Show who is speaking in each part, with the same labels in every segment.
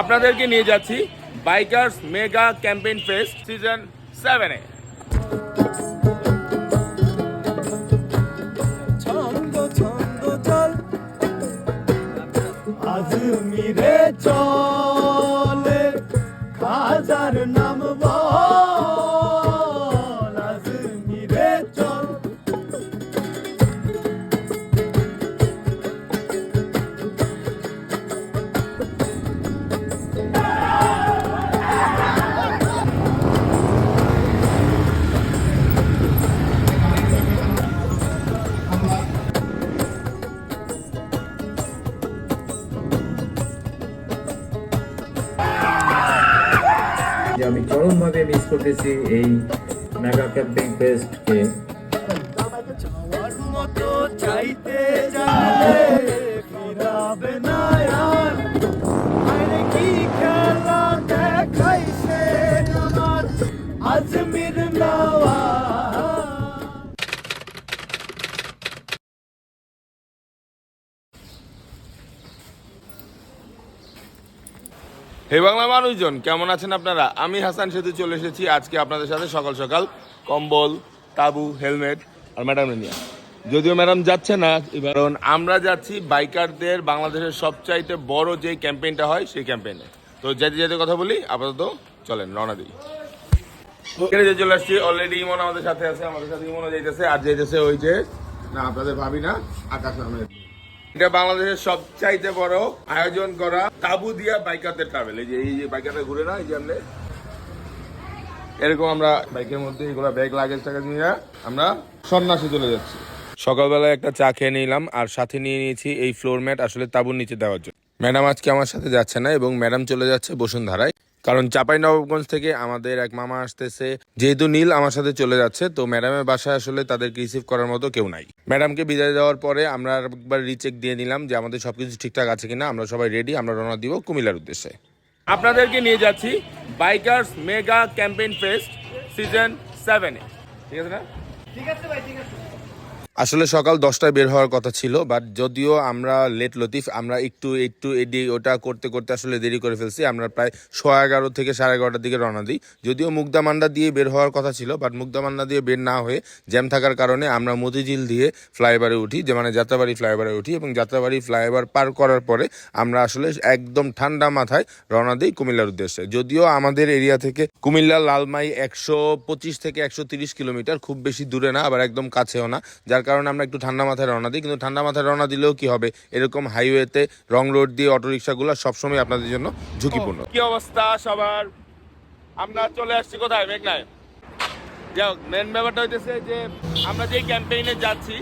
Speaker 1: আপনাদেরকে নিয়ে যাচ্ছি bikers mega campaign fest season সেভেনে।
Speaker 2: আমি চরমভাবে মিস করতেছি এই মেগা ক্যাম্পিং ফেস্টকে
Speaker 1: হে বাংলা মানুষজন, কেমন আছেন আপনারা? আমি হাসান সেতু চলে এসেছি আজকে আপনাদের সাথে সকাল সকাল। কম্বল, তাবু, হেলমেট আর ম্যাডাম নিয়ে। যদিও ম্যাডাম যাচ্ছে না, কারণ আমরা যাচ্ছি বাইকারদের বাংলাদেশের সবচাইতে বড় যে ক্যাম্পেইনটা হয় সেই ক্যাম্পেইনে। তো যেতে যেতে কথা বলি, আপাতত চলেন, রওনা দিই। এখানে যে চলে আসছি অলরেডি ইমন আমাদের সাথে আছে, আমাদের সাথে ইমনও যাইতেছে, আর যাইতেছে ওই যে, না, আপনাদের ভাবি না, আকাশ আহমেদ এটা বাংলাদেশের সবচাইতে বড় আয়োজন করা তাবু দিয়া বাইকারদের ট্রাভেল এই যে এই যে বাইকাররা ঘুরে না, এই আমরা এরকম আমরা বাইকের মধ্যে এগুলো ব্যাগ লাগেজ টাগেজ নিয়ে আমরা সন্ন্যাসে চলে যাচ্ছি। সকালবেলায় একটা চা খেয়ে নিলাম আর সাথে নিয়ে নিয়েছি এই ফ্লোর ম্যাট আসলে তাবুর নিচে দেওয়ার জন্য। ম্যাডাম আজকে আমার সাথে যাচ্ছে না এবং ম্যাডাম চলে যাচ্ছে বসুন্ধরায়। কারণ চাপাই নবাবগঞ্জ থেকে আমাদের এক মামা আসতেছে। যেহেতু নীল আমার সাথে চলে যাচ্ছে তো ম্যাডামের বাসায় আসলে তাদেরকে রিসিভ করার মতো কেউ নাই। ম্যাডামকে বিদায় দেওয়ার পরে আমরা একবার রিচেক দিয়ে নিলাম যে আমাদের সবকিছু ঠিকঠাক আছে কিনা। আমরা সবাই রেডি আমরা রওনা দিব কুমিল্লার উদ্দেশ্যে। আপনাদেরকে নিয়ে যাচ্ছি bikers mega campaign fest season সেভেনে। ঠিক আছে না? আসলে সকাল দশটায় বের হওয়ার কথা ছিল বাট যদিও আমরা লেট লতিফ, আমরা একটু একটু এডি ওটা করতে করতে আসলে দেরি করে ফেলছি। আমরা প্রায় সোয়া এগারো থেকে সাড়ে এগারোটার দিকে রওনা দিই। যদিও মুগদামান্ডা দিয়ে বের হওয়ার কথা ছিল বাট মুগদামান্ডা দিয়ে বের না হয়ে জ্যাম থাকার কারণে আমরা মতিঝিল দিয়ে ফ্লাইওভারে উঠি, যে মানে যাত্রাবাড়ি ফ্লাইওভারে উঠি এবং যাত্রাবাড়ি ফ্লাইওভার পার করার পরে আমরা আসলে একদম ঠান্ডা মাথায় রওনা দিই কুমিল্লার উদ্দেশ্যে। যদিও আমাদের এরিয়া থেকে কুমিল্লা লালমাই একশো পঁচিশ থেকে একশো তিরিশ কিলোমিটার, খুব বেশি দূরে না, আবার একদম কাছেও না, যার কারণে আমরা একটু ঠান্ডা মাথায় রওনা দিই, কিন্তু ঠান্ডা মাথায় রওনা দিলেও কি হবে? এরকম হাইওয়েতে রং রোড দিয়ে অটো রিক্সাগুলো সবসময় আপনাদের জন্য ঝুঁকিপূর্ণ। কি অবস্থা সবার? আমরা চলে আসছি কোথায়, মেঘনায়? যাই হোক মেন ব্যাপারটা হইতেছে যে আমরা যে ক্যাম্পেইনে যাচ্ছি,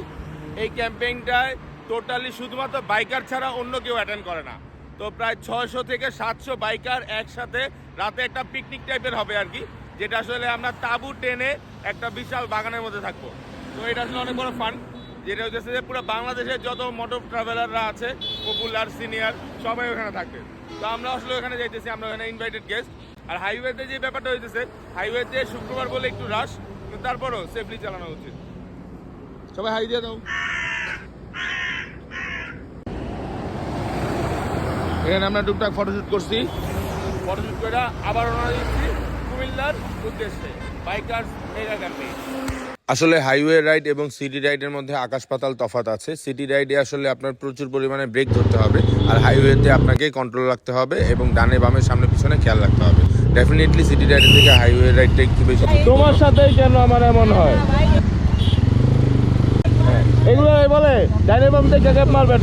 Speaker 1: এই ক্যাম্পেইনটায় টোটালি শুধুমাত্র বাইকার ছাড়া অন্য কেউ অ্যাটেন্ড করে না। তো প্রায় ছয়শো থেকে সাতশো বাইকার একসাথে রাতে একটা পিকনিক টাইপের হবে আর কি, যেটা আসলে আমরা তাঁবু টেনে একটা বিশাল বাগানের মধ্যে থাকব। তো এটা আসলে অনেক বড় ফান যেটা হচ্ছে যে পুরো বাংলাদেশের যত মোটর ট্রাভেলাররা আছে পপুলার সিনিয়র সবাই ওখানে থাকবে। তো আমরা আসলে ওখানে যাইতেছি, আমরা ওখানে ইনভাইটেড গেস্ট আর হাইওয়েতে যে ব্যাপারটা হইতেছে হাইওয়েতে শুক্রবার বলে একটু রাশ কিন্তু তারপরও সেফলি চালানো উচিত। সবাই হাই দিয়ে দাও। এখানে আমরা টুকটাক ফটোশ্যুট করছি। ফটোশ্যুট করে আবার রওনা দিচ্ছি কুমিল্লার উদ্দেশ্যে। বাইকার্স মেগা ক্যাম্পেইন আসলে হাইওয়ে রাইড এবং সিটি রাইডের মধ্যে আকাশ পাতাল তফাত আছে। সিটি রাইডে আসলে আপনার প্রচুর পরিমাণে ব্রেক ধরতে হবে আর হাইওয়েতে আপনাকে কন্ট্রোল রাখতে হবে এবং ডানে বামে সামনে পিছনে খেয়াল রাখতে হবে। ডেফিনেটলি সিটি রাইডের থেকে হাইওয়ে রাইডটা একটু বেশি তোমার সাথেই কেন আমার এমন হয়। এগুলো বলে, ডানে বাম থেকে গ্যাপ মারবে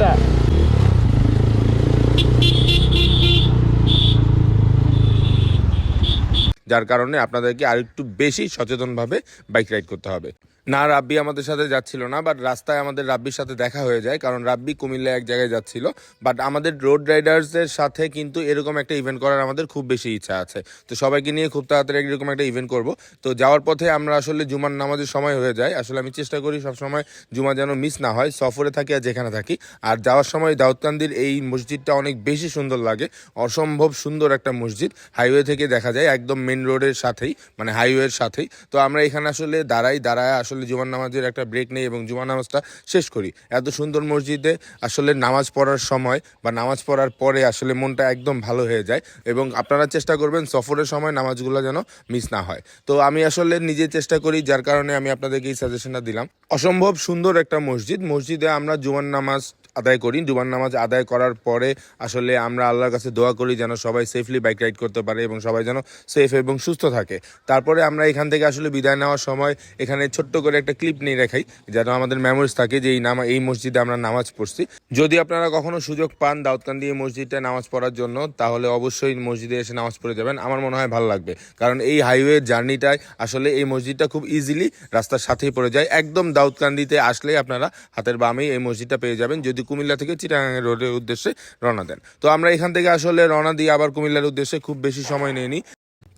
Speaker 1: যার কারণে আপনাদেরকে আর একটু বেশি সচেতনভাবে বাইক রাইড করতে হবে। না, রাব্বি আমাদের সাথে যাচ্ছিল না বাট রাস্তায় আমাদের রাব্বির সাথে দেখা হয়ে যায়, কারণ রাব্বি কুমিল্লা এক জায়গায় যাচ্ছিল বাট আমাদের রোড রাইডার্সদের সাথে কিন্তু এরকম একটা ইভেন্ট করার আমাদের খুব বেশি ইচ্ছা আছে। তো সবাইকে নিয়ে খুব তাড়াতাড়ি এরকম একটা ইভেন্ট করব। তো যাওয়ার পথে আমরা আসলে জুমার নামাজের সময় হয়ে যায়। আসলে আমি চেষ্টা করি সবসময় জুমা যেন মিস না হয়, সফরে থাকি আর যেখানে থাকি। আর যাওয়ার সময় দাউদকান্দির এই মসজিদটা অনেক বেশি সুন্দর লাগে, অসম্ভব সুন্দর একটা মসজিদ। হাইওয়ে থেকে দেখা যায়, একদম মেন রোডের সাথেই মানে হাইওয়ের সাথেই। তো আমরা এখানে আসলে দাঁড়াই, দাঁড়ায় আসলে জুমার নামাজের একটা ব্রেক নেই এবং জুমার নামাজটা শেষ করি। এত সুন্দর মসজিদে আসলে নামাজ পড়ার সময় বা নামাজ পড়ার পরে আসলে মনটা একদম ভালো হয়ে যায় এবং আপনারা চেষ্টা করবেন সফরের সময় নামাজগুলো যেন মিস না হয়। তো আমি আসলে নিজে চেষ্টা করি, যার কারণে আমি আপনাদেরকে এই সাজেশনটা দিলাম। অসম্ভব সুন্দর একটা মসজিদ। মসজিদে আমরা জুমার নামাজ আদায় করি, জুমার নামাজ আদায় করার পরে আসলে আমরা আল্লাহর কাছে দোয়া করি যেন সবাই সেফলি বাইক রাইড করতে পারে এবং সবাই যেন সেফ এবং সুস্থ থাকে। তারপরে আমরা এখান থেকে আসলে বিদায় নেওয়ার সময় এখানে ছোট্ট করে একটা ক্লিপ নিয়ে রাখাই, যেন আমাদের মেমোরিজ থাকে যে এই নামা এই মসজিদে আমরা নামাজ পড়ছি। যদি আপনারা কখনো সুযোগ পান দাউদকান্দি এই মসজিদে নামাজ পড়ার জন্য, তাহলে অবশ্যই মসজিদে এসে নামাজ পড়ে যাবেন। আমার মনে হয় ভালো লাগবে। কারণ এই হাইওয়ে জার্নিটায় আসলে এই মসজিদটা খুব ইজিলি রাস্তার সাথেই পড়ে যায়। একদম দাউদকান্দিতে আসলেই আপনারা হাতের বামেই এই মসজিদটা পেয়ে যাবেন। যদি কুমিল্লা থেকে চিটাগাং রোডের উদ্দেশ্যে রওনা দেন। তো আমরা এখান থেকে আসলে রওনা দিয়ে আবার কুমিল্লার উদ্দেশ্যে খুব বেশি সময় নেইনি।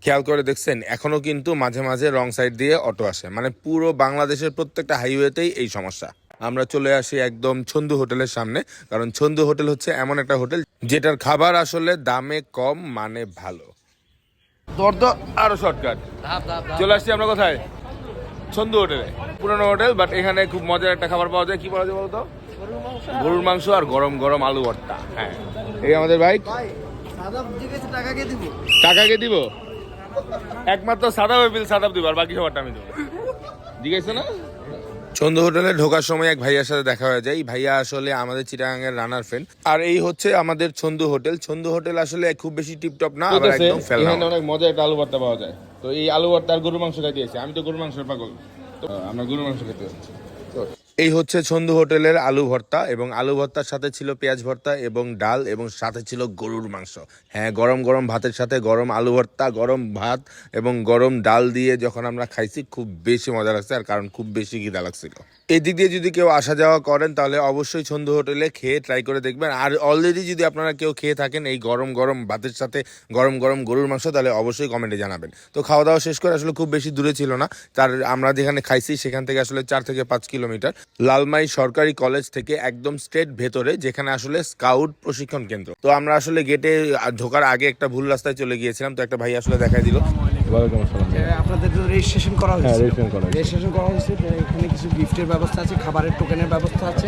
Speaker 1: খেয়াল করে দেখছেন এখনও কিন্তু মাঝে মাঝে রং সাইড দিয়ে অটো আসে। মানে পুরো বাংলাদেশের প্রত্যেকটা হাইওয়েতেই এই সমস্যা। আমরা চলে আসি একদম ছন্দু হোটেলের সামনে কারণ ছন্দু হোটেল হচ্ছে এমন একটা হোটেল যেটার খাবার আসলে দামে কম মানে ভালো। আরও শর্টকাট। চলে আসছি আমরা কোথায়? ছন্দু হোটেলে। পুরনো হোটেল বাট এখানে খুব মজার একটা খাবার পাওয়া যায়। কি পাওয়া যায় বলতো? গরুর মাংস আর গরম গরম আলু ভর্তা হ্যাঁ। এই আমাদের বাইক
Speaker 3: টাকাকে দিব।
Speaker 1: দিব একমাত্র সাদা বিল সাদা দিব আর বাকি সবারটা আমি দেবো। জিজ্ঞেস না? ছন্দ হোটেলে ঢোকার সময় এক ভাইয়ার সাথে দেখা হয়ে যায়। এই ভাইয়া আসলে আমাদের চিটাগাঙ্গের রানার ফ্রেন্ড আর এই হচ্ছে আমাদের ছন্দু হোটেল। ছন্দু হোটেল আসলে খুব বেশি টিপটপ না আবার একদম ফেলা
Speaker 4: এখানে অনেক মজা একটা আলু ভর্তা পাওয়া যায়। তো এই আলু ভর্তা আর গরুর মাংস খাইতে আমি তো গরুর মাংসের পাগল। তো আমরা গরুর মাংস খেতে
Speaker 1: এই হচ্ছে ছন্দু হোটেলের আলু ভর্তা এবং আলু ভর্তার সাথে ছিল পেঁয়াজ ভর্তা এবং ডাল এবং সাথে ছিল গরুর মাংস। হ্যাঁ গরম গরম ভাতের সাথে গরম আলু ভর্তা, গরম ভাত এবং গরম ডাল দিয়ে যখন আমরা খাইছি, খুব বেশি মজা লাগছে আর কারণ খুব বেশি গিদা লাগছিল। এই দিক দিয়ে যদি কেউ আসা যাওয়া করেন, তাহলে অবশ্যই ছন্দু হোটেলে খেয়ে ট্রাই করে দেখবেন। আর অলরেডি যদি আপনারা কেউ খেয়ে থাকেন এই গরম গরম ভাতের সাথে গরম গরম গরুর মাংস, তাহলে অবশ্যই কমেন্টে জানাবেন। তো খাওয়া দাওয়া শেষ করে আসলে খুব বেশি দূরে ছিল না। তার আমরা যেখানে খাইছি, সেখান থেকে আসলে চার থেকে পাঁচ কিলোমিটার। লালমাই সরকারি কলেজ থেকে একদম স্ট্রেট ভেতরে, যেখানে আসলে স্কাউট প্রশিক্ষণ কেন্দ্র। তো আমরা আসলে গেটে ঢোকার আগে একটা ভুল রাস্তায় চলে গিয়েছিলাম। তো একটা ভাই আসলে দেখাই দিল।
Speaker 4: ওয়ালাইকুম আসসালাম
Speaker 3: আপনাদের তো রেজিস্ট্রেশন করা
Speaker 4: হ্যাঁ
Speaker 3: হয়েছে।
Speaker 4: রেজিস্ট্রেশন করা হয়েছে।
Speaker 3: রেজিস্ট্রেশন করা হয়েছে এখানে কিছু গিফটের ব্যবস্থা আছে খাবারের টোকেনের ব্যবস্থা আছে।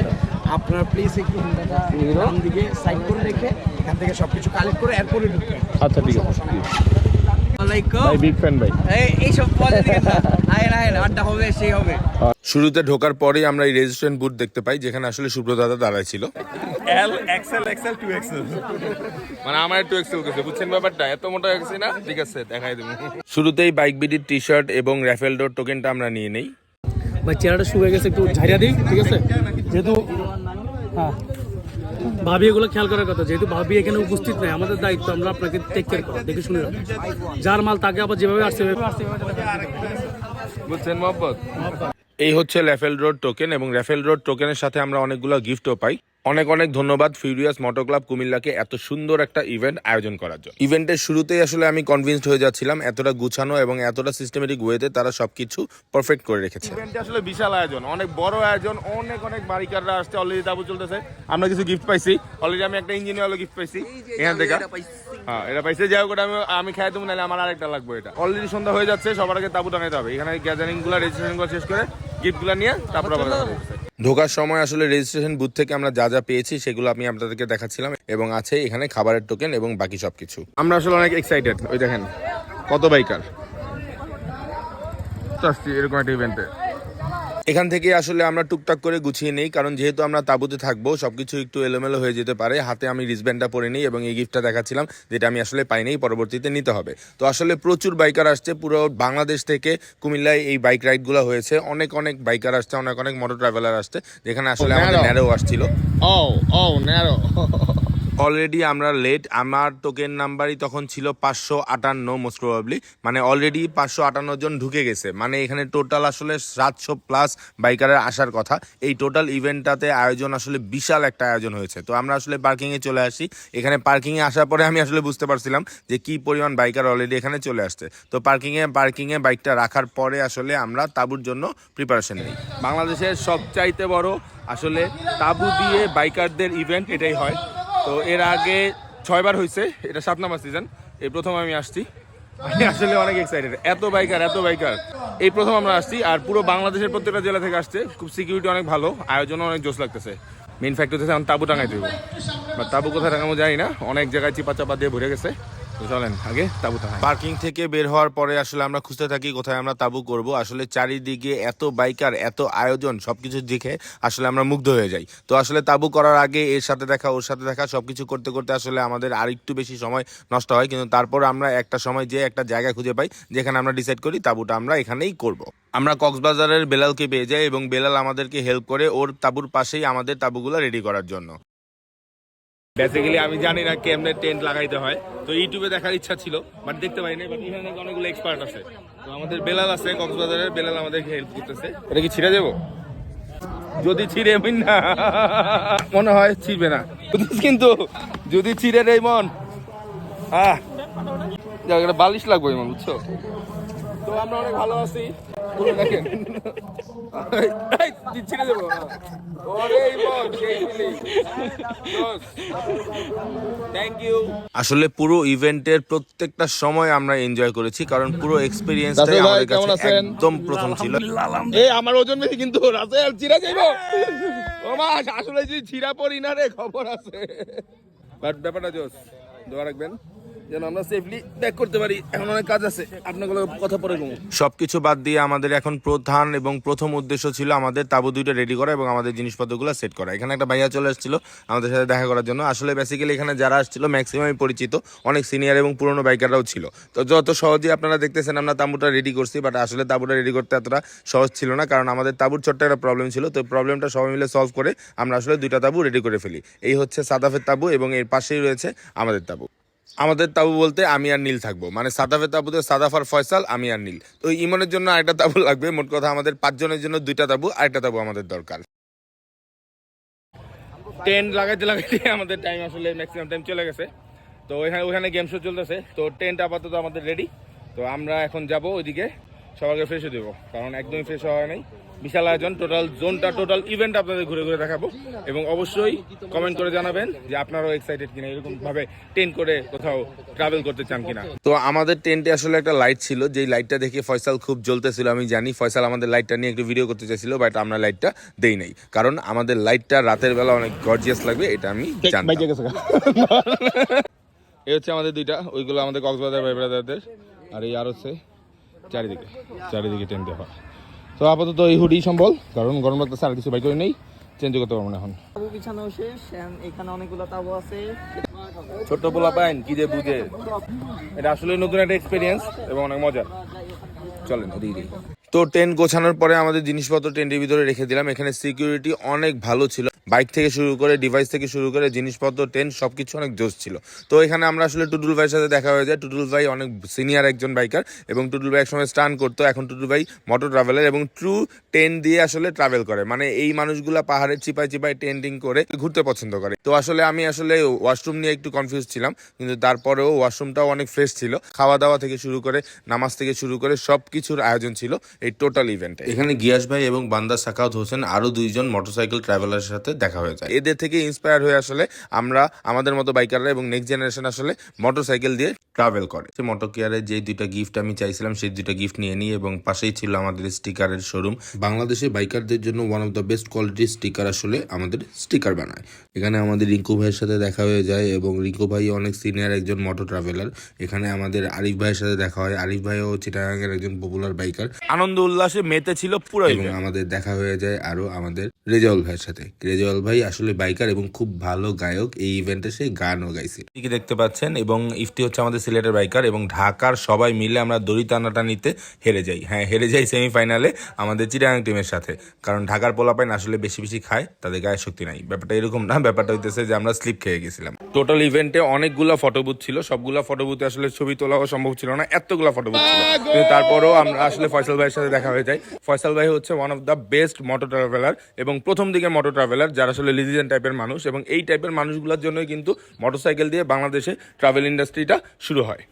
Speaker 3: আপনারা প্লিজ একটু হুন্ডাটা ডান দিকে সাইড করে রেখে এখান থেকে সবকিছু কালেক্ট করে এরপরে ঢুকবেন।
Speaker 4: আচ্ছা ঠিক আছে। ভাই বিগ ফ্যান ভাই।
Speaker 3: এই এইসব আয়েন আয়েন আড্ডা হবে সেই হবে।
Speaker 1: শুরুতে ঢোকার পরেই আমরা এই রেজিস্ট্রেশন বুথ দেখতে পাই যেখানে আসলে সুব্রদাদা দাঁড়ায় ছিল
Speaker 4: L XL XL two XL
Speaker 1: মানে আমার একটু এক্সেল গেছে বুঝছেন ব্যাপারটা? এত মোটা হয়ে গেছে না? ঠিক আছে দেখাই দেবো। শুরুতেই বাইক বিডির টি শার্ট এবং র্যাফেল ডোর টোকেনটা আমরা নিয়ে নেই।
Speaker 5: ভাই চেহারাটা শুয়ে গেছে একটু ঝাড়িয়া দিই ঠিক আছে? যেহেতু হ্যাঁ। ভাবি এগুলো খেয়াল করার কথা যেহেতু ভাবি এখানে উপস্থিত নেই আমাদের দায়িত্ব আমরা আপনাকে টেক কেয়ার করা দেখে শুনে যার মাল তাকে আবার যেভাবে আসছে
Speaker 1: বুঝছেন মোহাম্মদ। এই হচ্ছে র্যাফেল রোড টোকেন এবং র্যাফেল রোড টোকেনের সাথে আমরা অনেকগুলো গিফটও পাই। অনেক অনেক ধন্যবাদ ফিউরিয়াস মোটো ক্লাব কুমিল্লাকে এত সুন্দর একটা ইভেন্ট আয়োজন করার জন্য। ইভেন্টের শুরুতেই আসলে আমি কনভিন্সড হয়ে যাচ্ছিলাম এতটা গুছানো এবং এতটা সিস্টেমেটিক ওয়েতে তারা সবকিছু পারফেক্ট করে রেখেছে।
Speaker 4: ইভেন্টে আসলে বিশাল আয়োজন অনেক বড় আয়োজন অনেক অনেক বারিকাররা আসছে অলরেডি দাবু চলতেছে। আমরা কিছু গিফট পাইছি অলরেডি আমি একটা ইঞ্জিনিয়ার গিফট পাইছি। এখান থেকে। হ্যাঁ এটা পাইছে। যাই হোক আমি আমি খাই দেবো নাহলে আমার আরেকটা লাগবে এটা। অলরেডি সন্ধ্যা হয়ে যাচ্ছে সবার আগে তাবু টাঙাইতে হবে। এখানে গ্যাদারিংগুলো রেজিস্ট্রেশনগুলো শেষ করে গিফটগুলো নিয়ে তারপর আবার
Speaker 1: ঢোকার সময় আসলে রেজিস্ট্রেশন বুথ থেকে আমরা যা যা পেয়েছি সেগুলো আমি আপনাদেরকে দেখাচ্ছিলাম এবং আছে এখানে খাবারের টোকেন এবং বাকি সবকিছু।
Speaker 4: আমরা আসলে অনেক এক্সাইটেড ওই দেখেন কত বাইকার এরকম একটা ইভেন্টে
Speaker 1: এখান থেকে আসলে আমরা টুকটাক করে গুছিয়ে নেই কারণ যেহেতু আমরা তাঁবুতে থাকব সবকিছু একটু এলোমেলো হয়ে যেতে পারে। হাতে আমি রিসব্যান্ডটা পরে নিই এবং এই গিফটটা দেখাচ্ছিলাম যেটা আমি আসলে পাইনি পরবর্তীতে নিতে হবে। তো আসলে প্রচুর বাইকার আসছে পুরো বাংলাদেশ থেকে কুমিল্লায় এই বাইক রাইডগুলো হয়েছে। অনেক অনেক বাইকার আসছে অনেক অনেক মোটর ট্রাভেলার আসছে যেখানে আসলে আমাদের ন্যারো আসছিল।
Speaker 4: ও ও ন্যারো
Speaker 1: অলরেডি আমরা লেট আমার টোকেন নাম্বারই তখন ছিল পাঁচশো আটান্ন মোস্ট প্রবাবলি মানে অলরেডি পাঁচশো আটান্ন জন ঢুকে গেছে। মানে এখানে টোটাল আসলে সাতশো প্লাস বাইকারের আসার কথা। এই টোটাল ইভেন্টটাতে আয়োজন আসলে বিশাল একটা আয়োজন হয়েছে। তো আমরা আসলে পার্কিংয়ে চলে আসি। এখানে পার্কিংয়ে আসার পরে আমি আসলে বুঝতে পারছিলাম যে কি পরিমাণ বাইকার অলরেডি এখানে চলে আসছে। তো পার্কিংয়ে পার্কিংয়ে বাইকটা রাখার পরে আসলে আমরা তাবুর জন্য প্রিপারেশন নিই।
Speaker 4: বাংলাদেশের সবচাইতে বড় আসলে তাবু দিয়ে বাইকারদের ইভেন্ট এটাই হয়। তো এর আগে ছয়বার হয়েছে এটা সাত নম্বর সিজন এই প্রথম আমি আসছি। আমি আসলে অনেক এক্সাইটেড এত বাইকার এত বাইকার এই প্রথম আমরা আসছি আর পুরো বাংলাদেশের প্রত্যেকটা জেলা থেকে আসছে। খুব সিকিউরিটি অনেক ভালো আয়োজন অনেক জোশ লাগতেছে। মেন ফ্যাক্টর হচ্ছে আমি তাবু টাঙাই দেবো বা তাবু কোথায় টাঙাবো জানি না। অনেক জায়গায় চিপা চাপা দিয়ে ভরে গেছে। চলেন, আগে তাবু
Speaker 1: পার্কিং থেকে বের হওয়ার পরে আসলে আমরা খুঁজতে থাকি কোথায় আমরা তাবু করব। আসলে চারিদিকে এত বাইকার, এত আয়োজন, সবকিছু দেখে আসলে আমরা মুগ্ধ হয়ে যাই। তো আসলে তাবু করার আগে এর সাথে দেখা, ওর সাথে দেখা, সবকিছু করতে করতে আসলে আমাদের আর একটু বেশি সময় নষ্ট হয়। কিন্তু তারপর আমরা একটা সময় যে একটা জায়গা খুঁজে পাই, যেখানে আমরা ডিসাইড করি তাবুটা আমরা এখানেই করব। আমরা কক্সবাজারের বেলালকে পেয়ে যাই এবং বেলাল আমাদেরকে হেল্প করে ওর তাবুর পাশেই আমাদের তাবুগুলো রেডি করার জন্য।
Speaker 4: বেসিক্যালি আমি জানি না কেমনে টেন্ট লাগাইতে হয়। তো ইউটিউবে দেখার ইচ্ছা ছিল বাট দেখতে পাইনি বাট এখানে অনেকগুলো এক্সপার্ট আছে। তো আমাদের বেলাল আছে, কক্সবাজারের বেলাল আমাদেরকে হেল্প করতেছে। এটা কি ছিঁড়ে দেবো যদি ছিঁড়ে এমনি না মনে হয় ছিঁড়বে না। কিন্তু যদি ছিঁড়ে রে মন। আহ। বালিশ লাগবে এমন বুঝছ? তো আমরা অনেক ভালো আছি। পুরো দেখেন। এই, এই, ছিঁড়ে দেবো।
Speaker 1: আসলে পুরো ইভেন্টের প্রত্যেকটা সময় আমরা এনজয় করেছি কারণ পুরো এক্সপিরিয়েন্সটাই
Speaker 4: ভাই,
Speaker 1: আমাদের
Speaker 4: কেমন
Speaker 1: কাছে? একদম প্রথম ছিল।
Speaker 4: এ আমার ওজন বেশি কিন্তু। রাসেল চিরা যাইব। ও মা আসলে যদি চিরা পড়ি না রে খবর আছে। বাট ব্যাপারটা জোস দোয়া রাখবেন। কথা পরে ঘুমো।
Speaker 1: সবকিছু বাদ দিয়ে আমাদের এখন প্রধান এবং প্রথম উদ্দেশ্য ছিল আমাদের তাবু দুইটা রেডি করা এবং আমাদের জিনিসপত্রগুলো সেট করা। এখানে একটা ভাইয়া চলে এসেছিল আমাদের সাথে দেখা করার জন্য। আসলে বেসিক্যালি এখানে যারা আসছিল ম্যাক্সিমামই পরিচিত, অনেক সিনিয়র এবং পুরনো বাইকাররাও ছিল। তো যত সহজেই আপনারা দেখতেছেন আমরা তাঁবুটা রেডি করছি বাট আসলে তাঁবুটা রেডি করতে এতটা সহজ ছিল না, কারণ আমাদের তাঁবুর ছোট্ট একটা প্রবলেম ছিল। তো প্রবলেমটা সবাই মিলে সলভ করে আমরা আসলে দুইটা তাঁবু রেডি করে ফেলি। এই হচ্ছে সাদাফের তাঁবু এবং এর পাশেই রয়েছে আমাদের তাঁবু। আমাদের তাবু বলতে আমি আর নীল থাকব। মানে সাদাফের তাবুতে সাদাফার ফয়সাল, আমি আর নীল। তো ইমনের জন্য আরেকটা তাবু লাগবে, মোট কথা আমাদের পাঁচজনের জন্য দুইটা তাবু, আরেকটা তাবু আমাদের দরকার।
Speaker 4: টেন্ট লাগাইতে লাগাইতে আমাদের টাইম আসলে ম্যাক্সিমাম টাইম চলে গেছে। তো ওইখানে ওইখানে গেম শো চলতেছে। তো টেন্ট আপাতত আমাদের রেডি তো আমরা এখন যাব ওইদিকে। সবাইকে ফ্রেশ দেবো কারণ একদমই ফ্রেশ হওয়া নেই। বিশাল আয়োজন টোটাল জোনটা টোটাল ইভেন্ট আপনাদের ঘুরে ঘুরে দেখাবো। এবং অবশ্যই কমেন্ট করে জানাবেন যে আপনারাও এক্সাইটেড কিনা এরকম ভাবে টেন্ট করে কোথাও ট্রাভেল করতে চান কিনা।
Speaker 1: তো আমাদের টেন্টে আসলে একটা লাইট ছিল যেই লাইটটা দেখে ফয়সাল খুব জ্বলতেছিল আমি জানি ফয়সাল আমাদের লাইটটা নিয়ে একটু ভিডিও করতে চাইছিল বাট আমরা লাইটটা দেই নাই। কারণ আমাদের লাইটটা রাতের বেলা অনেক গর্জিয়াস লাগবে এটা আমি জানি
Speaker 4: এই হচ্ছে আমাদের দুইটা ওইগুলো আমাদের কক্সবাজার ভাই ব্রাদারদের আর এই আর হচ্ছে চারিদিকে চারিদিকে টেন্ট দেওয়া হয়। তো আপাতত এই হুডি সম্বল কারণ গরম লাগতেছে আর কিছু বাইক করে নেই চেঞ্জ করতে পারব না এখন।
Speaker 6: তাবু বিছানো শেষ এখানে অনেকগুলো তাবু আছে।
Speaker 4: ছোট্ট পোলা পাইন কি যে বুঝে। এটা আসলে নতুন একটা এক্সপিরিয়েন্স এবং অনেক মজা। চলেন ওদিকে
Speaker 1: তো টেন্ট গোছানোর পরে আমাদের জিনিসপত্র টেন্টের ভিতরে রেখে দিলাম। এখানে সিকিউরিটি অনেক ভালো ছিল। বাইক থেকে শুরু করে ডিভাইস থেকে শুরু করে, জিনিসপত্র টেন্ট সবকিছু অনেক জোস ছিল। তো এখানে আমরা আসলে টুটুল ভাইয়ের সাথে দেখা হয়ে যায়। টুটুল ভাই অনেক সিনিয়র একজন বাইকার এবং টুটুল ভাই একসময় স্টান করতো। এখন টুটুল ভাই মোটর ট্রাভেলার এবং ট্রু টেন্ট দিয়ে আসলে ট্রাভেল করে। মানে এই মানুষগুলা পাহাড়ের চিপায় চিপায় টেন্টিং করে ঘুরতে পছন্দ করে। তো আসলে আমি আসলে ওয়াশরুম নিয়ে একটু কনফিউজ ছিলাম, কিন্তু তারপরেও ওয়াশরুমটাও অনেক ফ্রেশ ছিল। খাওয়া দাওয়া থেকে শুরু করে, নামাজ থেকে শুরু করে সব কিছুর আয়োজন ছিল এই টোটাল ইভেন্টে এখানে গিয়াস ভাই এবং বান্দা সাকাউত হোসেন আরও দুইজন মোটরসাইকেল ট্রাভেলারের সাথে দেখা হয়ে যায়। এদের থেকে ইন্সপায়ার হয়ে আসলে আমরা আমাদের মতো বাইকাররা এবং নেক্সট জেনারেশন আসলে মোটরসাইকেল দিয়ে ট্রাভেল করে। সে কেয়ারে যে দুইটা গিফট আমি চাইছিলাম সেই দুইটা গিফট নিয়ে নিই এবং পাশেই ছিল আমাদের স্টিকারের শোরুম বাংলাদেশে বাইকারদের জন্য ওয়ান অফ দ্য বেস্ট কোয়ালিটির স্টিকার আসলে আমাদের স্টিকার বানায়। এখানে আমাদের রিঙ্কু ভাইয়ের সাথে দেখা হয়ে যায় এবং রিঙ্কু ভাই অনেক সিনিয়র একজন মোটর ট্রাভেলার এখানে আমাদের আরিফ ভাইয়ের সাথে দেখা হয়। আরিফ ভাইও চিটাগাঙ্গের একজন পপুলার বাইকার আনন্দ উল্লাসে মেতে ছিল পুরো এবং আমাদের দেখা হয়ে যায় আরও আমাদের রেজাউল ভাইয়ের সাথে। রেজাউল ভাই আসলে বাইকার এবং খুব ভালো গায়ক। এই ইভেন্টে সে গানও গাইছে। ঠিকই দেখতে পাচ্ছেন? এবং ইফতি হচ্ছে আমাদের সিলেটের বাইকার এবং ঢাকার সবাই মিলে আমরা দড়ি টানাটানিতে হেরে যাই। হ্যাঁ হেরে যাই সেমিফাইনালে আমাদের চিটাগাং টিমের সাথে। কারণ ঢাকার পোলাপাইন আসলে বেশি বেশি খায়, তাদের গায়ে শক্তি নাই। ব্যাপারটা এরকম না, ব্যাপারটা হইতেছে যে আমরা স্লিপ খেয়ে গেছিলাম। টোটাল ইভেন্টে অনেকগুলো ফটো বুথ ছিল। সবগুলা ফটো বুথে আসলে ছবি তোলাও সম্ভব ছিল না। এতগুলো ফটো বুথ ছিল। কিন্তু তারপরও আমরা আসলে ফয়সাল ভাইয়ের সাথে দেখা হয়ে যায়। ফয়সাল ভাই হচ্ছে one of the best motor traveller এবং প্রথম দিকের মোটর ট্রাভেলার যারা আসলে লিজিজেন টাইপের মানুষ এবং এই টাইপের মানুষগুলোর জন্যই কিন্তু মোটরসাইকেল দিয়ে বাংলাদেশে ট্রাভেল ইন্ডাস্ট্রিটা শুরু হয়।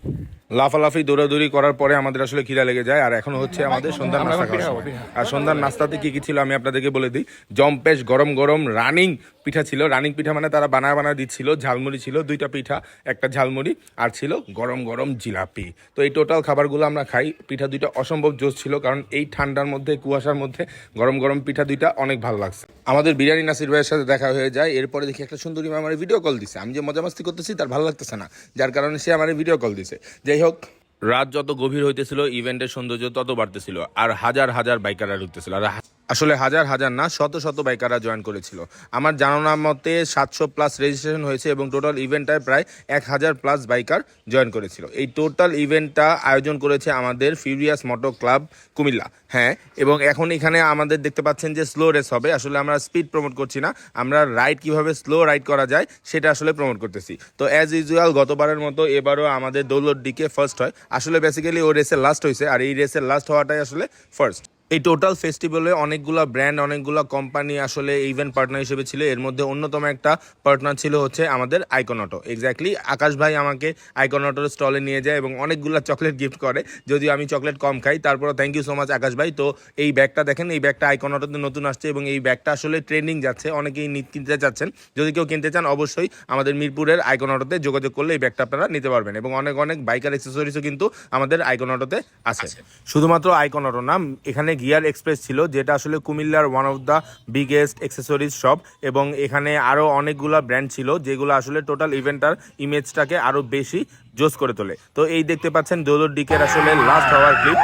Speaker 1: লাফালাফি দৌড়াদৌড়ি করার পরে আমাদের আসলে খিদা লেগে যায়। আর এখন হচ্ছে আমাদের সন্ধ্যার নাস্তা সময়। আর সন্ধ্যার নাস্তাতে কি কি ছিল আমি আপনাদেরকে বলে দিই। জম্পেশ গরম গরম রানিং পিঠা ছিল। রানিং পিঠা মানে তারা বানায় বানায় দিচ্ছিল। ঝালমুড়ি ছিল দুইটা পিঠা একটা ঝালমুড়ি আর ছিল গরম গরম জিলাপি। তো এই টোটাল খাবারগুলো আমরা খাই। পিঠা দুইটা অসম্ভব জোশ ছিল কারণ এই ঠান্ডার মধ্যে কুয়াশার মধ্যে গরম গরম পিঠা দুইটা অনেক ভালো লাগছে। আমাদের বিরিয়ানি নাসির ভাইয়ের সাথে দেখা হয়ে যায়। এরপরে দেখি একটা সুন্দরী আমার ভিডিও কল দিছে। আমি যে মজা মাস্তি করতেছি তার ভালো লাগতেছে না। যার কারণে সে আমার ভিডিও কল দিছে। যাই হোক রাত যত গভীর হইতেছিল ইভেন্টের সৌন্দর্য তত বাড়তেছিল, আর হাজার হাজার বাইকাররা ঢুকতেছিল। আর আসলে হাজার হাজার না, শত শত বাইকাররা জয়েন করেছিল। আমার জানানোর মতে সাতশো প্লাস রেজিস্ট্রেশন হয়েছে এবং টোটাল ইভেন্টটায় প্রায় এক হাজার প্লাস বাইকার জয়েন করেছিল। এই টোটাল ইভেন্টটা আয়োজন করেছে আমাদের ফিউরিয়াস মোটো ক্লাব কুমিল্লা। হ্যাঁ এবং এখন এখানে আমাদের দেখতে পাচ্ছেন যে স্লো রেস হবে। আসলে আমরা স্পিড প্রমোট করছি না, আমরা রাইড কীভাবে স্লো রাইড করা যায় সেটা আসলে প্রমোট করতেছি। তো অ্যাজ ইউজুয়াল গতবারের মতো এবারও আমাদের দৌলত ডিকে ফার্স্ট হয়। আসলে বেসিক্যালি ও রেসের লাস্ট হয়েছে, আর এই রেসের লাস্ট হওয়াটাই আসলে ফার্স্ট এই টোটাল ফেস্টিভ্যালে অনেকগুলো ব্র্যান্ড অনেকগুলো কোম্পানি আসলে ইভেন্ট পার্টনার হিসেবে ছিল। এর মধ্যে অন্যতম একটা পার্টনার ছিল হচ্ছে আমাদের আইকনটো এক্স্যাক্টলি আকাশ ভাই আমাকে আইকনটোর স্টলে নিয়ে যায় এবং অনেকগুলো চকলেট গিফট করে। যদিও আমি চকলেট কম খাই তারপরে thank you so much Akash ভাই। তো এই ব্যাগটা দেখেন এই ব্যাগটা আইকনটোতে নতুন আসছে এবং এই ব্যাগটা আসলে ট্রেন্ডিং যাচ্ছে। অনেকেই কিনতে চাচ্ছেন। যদি কেউ কিনতে চান অবশ্যই আমাদের মিরপুরের আইকনটোতে যোগাযোগ করলে এই ব্যাগটা আপনারা নিতে পারবেন এবং অনেক অনেক বাইকার অ্যাক্সেসরিজও কিন্তু আমাদের আইকনটোতে আছে। শুধুমাত্র আইকনটো নাম এখানে গিয়ার এক্সপ্রেস ছিল, যেটা আসলে কুমিল্লার one of the biggest accessories shop এবং এখানে আরও অনেকগুলো ব্র্যান্ড ছিল, যেগুলো আসলে টোটাল ইভেন্টার ইমেজটাকে আরও বেশি জোস করে তোলে। তো এই দেখতে পাচ্ছেন দোদর ডিকের আসলে লাস্ট হওয়ার ক্লিপ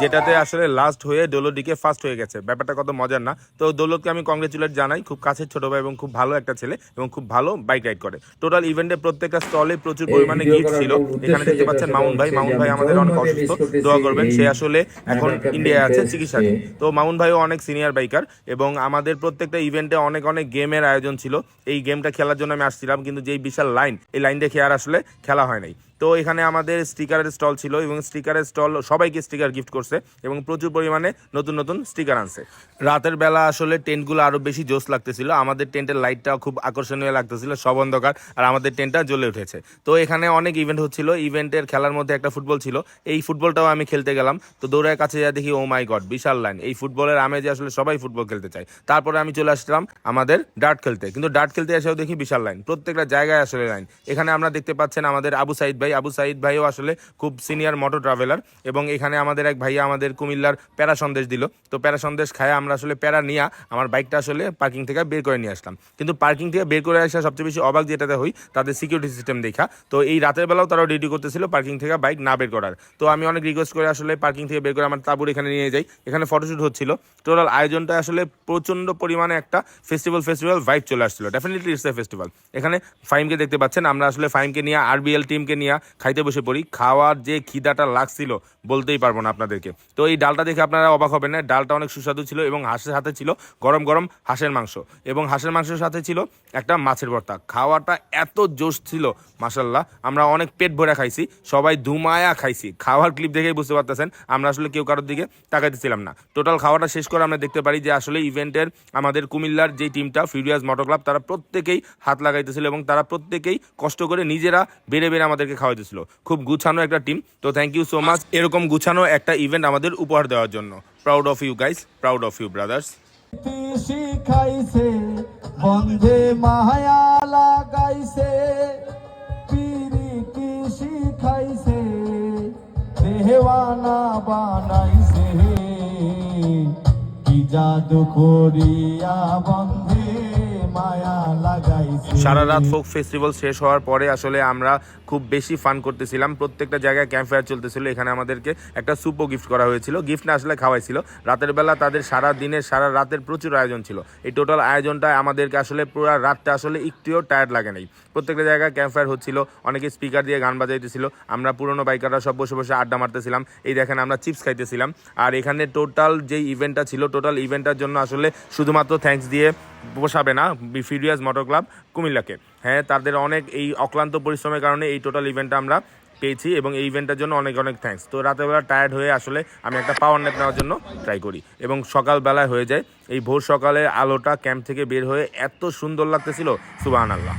Speaker 1: যেটাতে আসলে লাস্ট হয়ে দৌলতডিকে ফার্স্ট হয়ে গেছে। ব্যাপারটা কত মজার না? তো দৌলতকে আমি কংগ্রেচুলেট জানাই। খুব কাছের ছোট ভাই এবং খুব ভালো একটা ছেলে এবং খুব ভালো বাইক রাইড করে। টোটাল ইভেন্টে প্রত্যেকটা স্টলে প্রচুর পরিমাণে গিফট ছিল। এখানে দেখতে পাচ্ছেন মামুন ভাই। মামুন ভাই আমাদের অনেক অসুস্থ। দোয়া করবেন সে আসলে এখন ইন্ডিয়ায় আছে চিকিৎসাধীন তো মামুন ভাইও অনেক সিনিয়র বাইকার এবং আমাদের প্রত্যেকটা ইভেন্টে অনেক অনেক গেমের আয়োজন ছিল। এই গেমটা খেলার জন্য আমি আসছিলাম কিন্তু যেই বিশাল লাইন এই লাইন দেখে আর আসলে খেলা হয় নাই। তো এখানে আমাদের স্টিকারের স্টল ছিল এবং স্টিকারের স্টল সবাইকে স্টিকার গিফট করছে এবং প্রচুর পরিমাণে নতুন নতুন স্টিকার আনছে। রাতের বেলা আসলে টেন্টগুলো আরও বেশি জোস লাগতেছিল। আমাদের টেন্টের লাইটটাও খুব আকর্ষণীয় লাগতেছিল, সব অন্ধকার, আর আমাদের টেন্টটা জ্বলে উঠেছে। তো এখানে অনেক ইভেন্ট হচ্ছিল। ইভেন্টের খেলার মধ্যে একটা ফুটবল ছিল। এই ফুটবলটাও আমি খেলতে গেলাম। তো দৌড়ায় কাছে যা দেখি ও মাই গড বিশাল লাইন এই ফুটবলের আমেজে আসলে সবাই ফুটবল খেলতে চায়। তারপরে আমি চলে আসলাম আমাদের ডার্ট খেলতে। কিন্তু ডার্ট খেলতে এসেও দেখি বিশাল লাইন প্রত্যেকটা জায়গায় আসলে লাইন এখানে আমরা দেখতে পাচ্ছেন আমাদের আবু সাইদ ভাই আবু সাইদ ভাইও আসলে খুব সিনিয়র মোটর ট্রাভেলার এবং এখানে আমাদের এক ভাইয়া আমাদের কুমিল্লার প্যারা সন্দেশ দিল। তো প্যারা সন্দেশ খায় আমরা আসলে প্যারা নিয়ে আমার বাইকটা আসলে পার্কিং থেকে বের করে নিয়ে আসলাম। কিন্তু পার্কিং থেকে বের করে আসা সবচেয়ে বেশি অবাক যেটাতে হই, তাদের সিকিউরিটি সিস্টেম দেখা। তো এই রাতের বেলাও তারা ডিউটি করতেছিল পার্কিং থেকে বাইক না বের করার। তো আমি অনেক রিকোয়েস্ট করে আসলে পার্কিং থেকে বের করে আমার তাবুর এখানে নিয়ে যাই। এখানে ফটোশ্যুট হচ্ছিল। টোটাল আয়োজনটা আসলে প্রচণ্ড পরিমাণে একটা ফেস্টিভ্যাল ফেস্টিভ্যাল ভাইব চলে আসছিল। ডেফিনেটলি ইটস এ ফেস্টিভ্যাল এখানে ফাইমকে দেখতে পাচ্ছেন। আমরা আসলে ফাইমকে নিয়ে আরবিএল টিমকে নিয়ে খাইতে বসে পড়ি। খাওয়ার যে খিদাটা লাগছিল, বলতেই পারব না আপনাদেরকে। তো এই ডালটা দেখে আপনারা অবাক হবেন না, ডালটা অনেক সুস্বাদু ছিল এবং হাঁসের সাথে ছিল গরম গরম হাঁসের মাংস। এবং হাঁসের মাংসের সাথে ছিল একটা মাছের ভর্তা। খাওয়াটা এত জোশ ছিল মাসাল্লাহ আমরা অনেক পেট ভরে খাইছি, সবাই ধুমায়া খাইছি। খাওয়ার ক্লিপ দেখেই বুঝতে পারতেছেন, আমরা আসলে কেউ কারোর দিকে তাকাইতেছিলাম না। টোটাল খাওয়াটা শেষ করে আমরা দেখতে পারি যে আসলে ইভেন্টের আমাদের কুমিল্লার যে টিমটা, ফিউরিয়াস মোটর ক্লাব তারা প্রত্যেকেই হাত লাগাইতেছিল এবং তারা প্রত্যেকেই কষ্ট করে নিজেরা বেড়ে বেড়ে আমাদেরকে খাওয়াইতেছিল খুব গুছানো একটা টিম তো থ্যাংক ইউ সো মাচ এরকম গুছানো একটা ইভেন্ট আমাদের উপহার দেওয়ার জন্য। Proud of you guys proud of you brothers
Speaker 7: শিখাইছে বন্ধে মায়া লাগাইছে। পিরিতি শিখাইছে দেহওয়ানা বানাইছে। কি জাদু করিয়া বন্ধে
Speaker 1: সারা রাত ফোক ফেস্টিভ্যাল শেষ হওয়ার পরে আসলে আমরা খুব বেশি ফান করতেছিলাম। প্রত্যেকটা জায়গায় ক্যাম্প ফায়ার চলতেছিল। এখানে আমাদেরকে একটা সুপও গিফট করা হয়েছিল। গিফট না আসলে খাওয়াইছিল। রাতের বেলা তাদের সারা দিনের, সারা রাতের প্রচুর আয়োজন ছিল। এই টোটাল আয়োজনটা আমাদেরকে আসলে পুরো রাতটা আসলে একটুও টায়ার্ড লাগে নাই। প্রত্যেকটা জায়গায় ক্যাম্প ফায়ার হচ্ছিল। অনেকে স্পিকার দিয়ে গান বাজাইতেছিল। আমরা পুরনো বাইকাররা সব বসে বসে আড্ডা মারতেছিলাম। এই দেখেন আমরা চিপস খাইতেছিলাম। আর এখানে টোটাল যে ইভেন্টটা ছিল, টোটাল ইভেন্টটার জন্য আসলে শুধুমাত্র থ্যাঙ্কস দিয়ে বসাবে না ফিডিয়াস মোটর ক্লাব কুমিল্লাকে। হ্যাঁ তাদের অনেক এই অক্লান্ত পরিশ্রমের কারণে এই টোটাল ইভেন্টটা আমরা পেয়েছি এবং এই ইভেন্টের জন্য অনেক অনেক থ্যাঙ্কস তো রাতেরবেলা টায়ার্ড হয়ে আসলে আমি একটা পাওয়ার নেপ নেওয়ার জন্য ট্রাই করি এবং সকালবেলায় হয়ে যায় এই ভোর সকালে আলোটা ক্যাম্প থেকে বের হয়ে এত সুন্দর লাগতেছিল সুবাহ আল্লাহ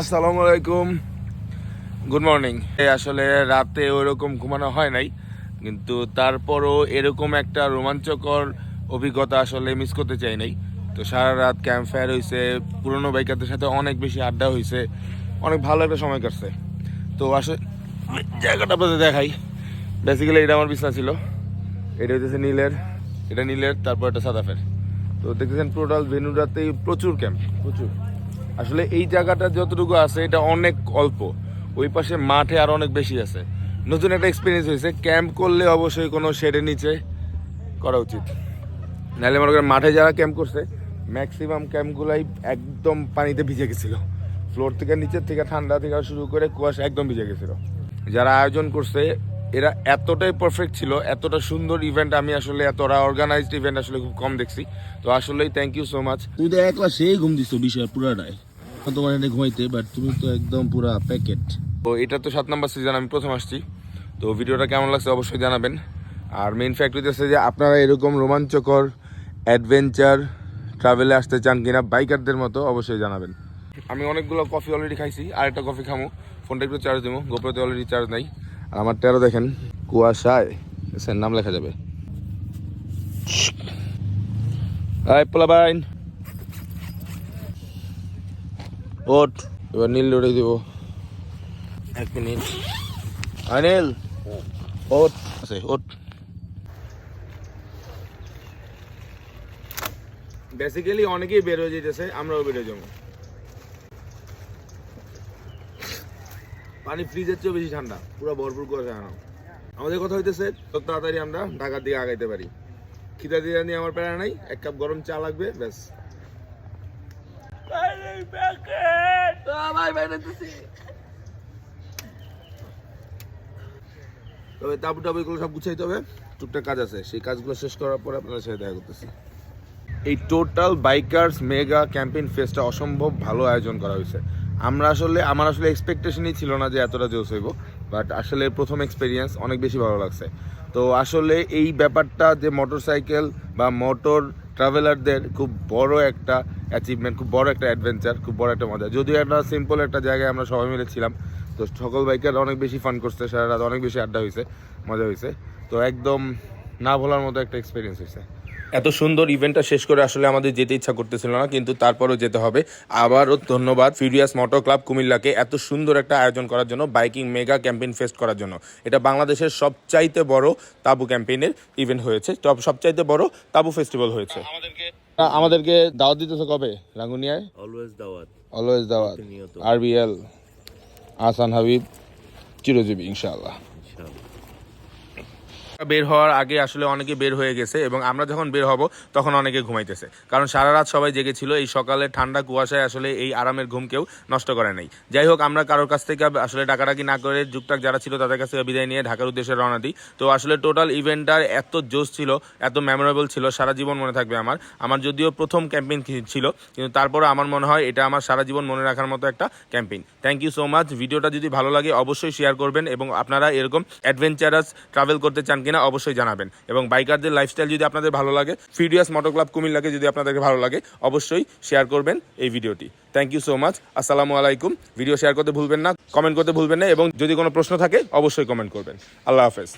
Speaker 1: আসসালামু আলাইকুম। গুড মর্নিং আসলে রাতে ওইরকম ঘুমানো হয় নাই। কিন্তু তারপরও এরকম একটা রোমাঞ্চকর অভিজ্ঞতা আসলে মিস করতে চাই নাই। তো সারা রাত ক্যাম্প ফায়ার হয়েছে পুরনো বাইকারদের সাথে অনেক বেশি আড্ডা হয়েছে অনেক ভালো একটা সময় কাটছে। তো আসলে জায়গাটা আপনাদের দেখাই। বেসিক্যালি এটা আমার বিছনা ছিল। এটা হচ্ছে নীলের, এটা নীলের, তারপর এটা সাদাফের। তো দেখতেছেন টোটাল ভেনুরাতেই প্রচুর ক্যাম্প প্রচুর। আসলে এই জায়গাটা যতটুকু আছে এটা অনেক অল্প। ওই পাশে মাঠে আর অনেক বেশি আছে। নতুন একটা এক্সপিরিয়েন্স হয়েছে। ক্যাম্প করলে অবশ্যই কোনো শেডের নিচে করা উচিত। নাহলে মনে করেন মাঠে যারা ক্যাম্প করছে ম্যাক্সিমাম ক্যাম্পগুলাই একদম পানিতে ভিজে গেছিল। ফ্লোর থেকে নিচের থেকে ঠান্ডা থেকে শুরু করে কুয়াশা একদম ভিজে গেছিল। যারা আয়োজন করছে, এরা এতটাই পারফেক্ট ছিল, এতটা সুন্দর ইভেন্ট আমি আসলে, এতটা অর্গানাইজড ইভেন্ট আসলে খুব কম দেখছি। তো আসলেই থ্যাংক ইউ সো মাচ
Speaker 8: তুমি তো একলা সেই ঘুম দিছো বিষয় পুরাটাই। তোমার এনে ঘুমাইতে বাট তুমি তো একদম পুরা প্যাকেট
Speaker 1: তো এটা তো সাত নম্বর সিজন আমি প্রথম আসছি। তো ভিডিওটা কেমন লাগছে অবশ্যই জানাবেন। আর মেইন ফ্যাক্ট হচ্ছে যে আপনারা এরকম রোমাঞ্চকর অ্যাডভেঞ্চার ট্রাভেলে আসতে চান কিনা বাইকারদের মতো অবশ্যই জানাবেন। আমি অনেকগুলো কফি অলরেডি খাইছি, আর একটা কফি খামো। ফোনটা একটু চার্জ দেবো গোপ্রতে অলরেডি চার্জ নাই। আর আমার টেরো দেখেন, কুয়াশায় এসের নাম লেখা যাবে। আয় পোলাবাইন। ওট এবার নীল উড়ে দিব। এক মিনিট। অনিল ওট আছে ওট বেসিক্যালি অনেকেই বের হয়ে যেতেছে, আমরাও বের হয়ে যাব। পানি ফ্রিজের চেয়েও বেশি ঠান্ডা, পুরো ভরপুর করে আনো আমাদের কথা হইতেছে তত তাড়াতাড়ি আমরা ঢাকার দিকে আগাইতে পারি। খিদা দিয়ে নিয়ে আমার প্যারা নাই, এক কাপ গরম চা লাগবে, ব্যাস। তবে তাবু টাবু এগুলো সব গুছাইতে হবে টুকটাক কাজ আছে সেই কাজগুলো শেষ করার পরে আপনাদের সাথে দেখা করতেছি এই টোটাল বাইকার্স মেগা ক্যাম্পেইন ফেস্টটা অসম্ভব ভালো আয়োজন করা হয়েছে আমরা আসলে আমার আসলে এক্সপেকটেশনই ছিল না যে এতটা জোস হইব বাট আসলে প্রথম এক্সপিরিয়েন্স অনেক বেশি ভালো লাগছে তো আসলে এই ব্যাপারটা যে মোটরসাইকেল বা মোটর ট্রাভেলারদের খুব বড় একটা অ্যাচিভমেন্ট খুব বড় একটা অ্যাডভেঞ্চার খুব বড় একটা মজা। যদিও একটা সিম্পল একটা জায়গায় আমরা সবাই মিলে ছিলাম, তো সকল বাইকার অনেক বেশি ফান করছে, সারা রাত অনেক বেশি আড্ডা হয়েছে মজা হয়েছে তো একদম না ভোলার মতো একটা এক্সপিরিয়েন্স হয়েছে এত সুন্দর ইভেন্টটা শেষ করে আসলে আমাদের যেতে ইচ্ছা করতেছিল না, কিন্তু তারপরও যেতে হবে। আবারও ধন্যবাদ ফিউরিয়াস মোটর ক্লাব কুমিল্লাকে এত সুন্দর একটা আয়োজন করার জন্য বাইকিং মেগা ক্যাম্পেইন ফেস্ট করার জন্য। এটা বাংলাদেশের সবচাইতে বড় তাবু ক্যাম্পেইনের ইভেন্ট হয়েছে সব সবচাইতে বড় তাবু ফেস্টিভ্যাল হয়েছে। আমাদেরকে দাওয়াত দিতেছে কবে? রাঙ্গুনিয়ায়?
Speaker 8: অলওয়েজ দাওয়াত।
Speaker 1: অলওয়েজ দাওয়াত। আরবিএল আসান হাবিব চিরজীবী ইনশাআল্লাহ। বের হওয়ার আগে আসলে অনেকে বের হয়ে গেছে এবং আমরা যখন বের হব, তখন অনেকে ঘুমাইতেছে। কারণ সারা রাত সবাই জেগেছিল, এই সকালে ঠান্ডা কুয়াশায় আসলে এই আরামের ঘুম কেউ নষ্ট করে নাই। যাই হোক, আমরা কারোর কাছ থেকে আসলে ডাকাডাকি না করে যুগটাক যারা ছিল তাদের কাছ থেকে বিদায় নিয়ে ঢাকার উদ্দেশ্যে রওনা দিই। তো আসলে টোটাল ইভেন্টটার এত জোশ ছিল, এত মেমোরেবল ছিল, সারা জীবন মনে থাকবে আমার। আমার যদিও প্রথম ক্যাম্পেইন ছিল, কিন্তু তারপরে আমার মনে হয় এটা আমার সারা জীবন মনে রাখার মতো একটা campaign. Thank you so much ভিডিওটা যদি ভালো লাগে, অবশ্যই শেয়ার করবেন এবং আপনারা এরকম অ্যাডভেঞ্চারাস ট্রাভেল করতে চান কিনা অবশ্যই জানাবেন। এবং বাইকারদের লাইফস্টাইল যদি আপনাদের ভালো লাগে ফিডিয়াস মোটর ক্লাব কুমিল্লাকে যদি আপনাদেরকে ভালো লাগে, অবশ্যই শেয়ার করবেন এই ভিডিওটি। থ্যাংক ইউ সো মাচ আসসালামু আলাইকুম। ভিডিও শেয়ার করতে ভুলবেন না কমেন্ট করতে ভুলবেন না, এবং যদি কোনো প্রশ্ন থাকে, অবশ্যই কমেন্ট করবেন। আল্লাহ হাফেজ।